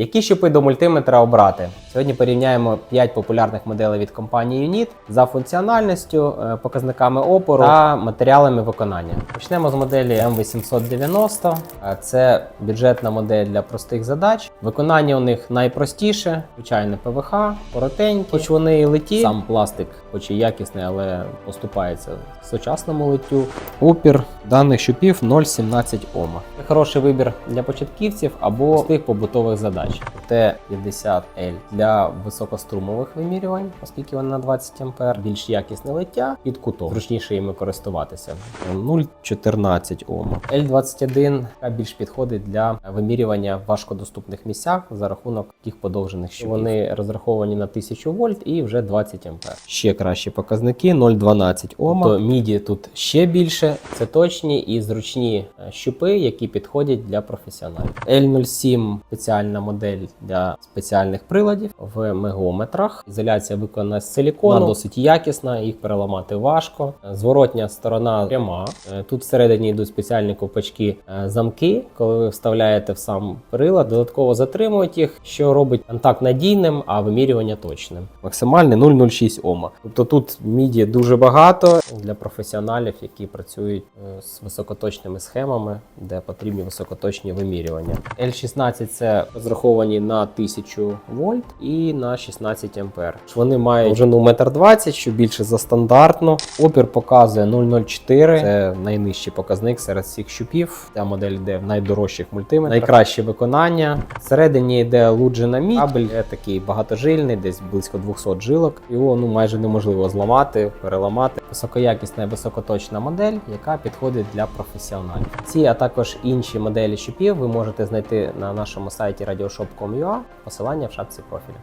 Які щупи до мультиметра обрати? Сьогодні порівняємо 5 популярних моделей від компанії Unit за функціональністю, е, показниками опору та матеріалами виконання. Почнемо з моделі M890. Е, Це бюджетна модель для простих задач. Виконання у них найпростіше, звичайне ПВХ, коротенькі, хоч вони і литі. Сам пластик, хоч і якісний, але поступається сучасному литтю. Опір даних щупів 0,17 Ома. Це хороший вибір для початківців або простих побутових задач. Т50L для високострумових вимірювань, оскільки вони на 20 А, більш якісне лиття під кутом, зручніше їми користуватися. 0,14 Ома. L21 яка більш підходить для вимірювання в важкодоступних місцях за рахунок тих подовжених щупів. Вони розраховані на 1000 вольт і вже 20 А. Ще кращі показники 0,12 Ома. То міді тут ще більше. Це точні і зручні е, щупи, які підходять для професіоналів. L07 спеціальна модель для спеціальних приладів в мегометрах. Ізоляція виконана з силікону, Вона досить якісна, їх переламати важко. Зворотня сторона пряма. Е, Тут всередині йдуть спеціальні ковпачки е, замки. Коли ви вставляєте в сам прилад, додатково затримують їх, що робить контакт надійним, а вимірювання точним. Максимальне 0,06 Ома. Тобто тут міді дуже багато для професіоналів, які працюють е, з високоточними схемами, де потрібні високоточні вимірювання. L16 це розраховані на 1000 вольт і на 16 ампер. Вони мають довжину 1,20 м, що більше за стандартну. Опір показує 0,04. Це найнижчий показник серед всіх щупів. Ця модель йде в найдорожчих мультиметрах. Найкраще виконання. Всередині йде луджена мідь. Кабель такий багатожильний, десь близько 200 жилок. Його ну майже неможливо зламати, переламати. Високоякісна і високоточна модель, яка підходить для професіоналів. Ці, а також інші моделі щупів ви можете знайти на нашому сайті radioshop.com.ua, посилання в шапці профілю. Dolayısıyla.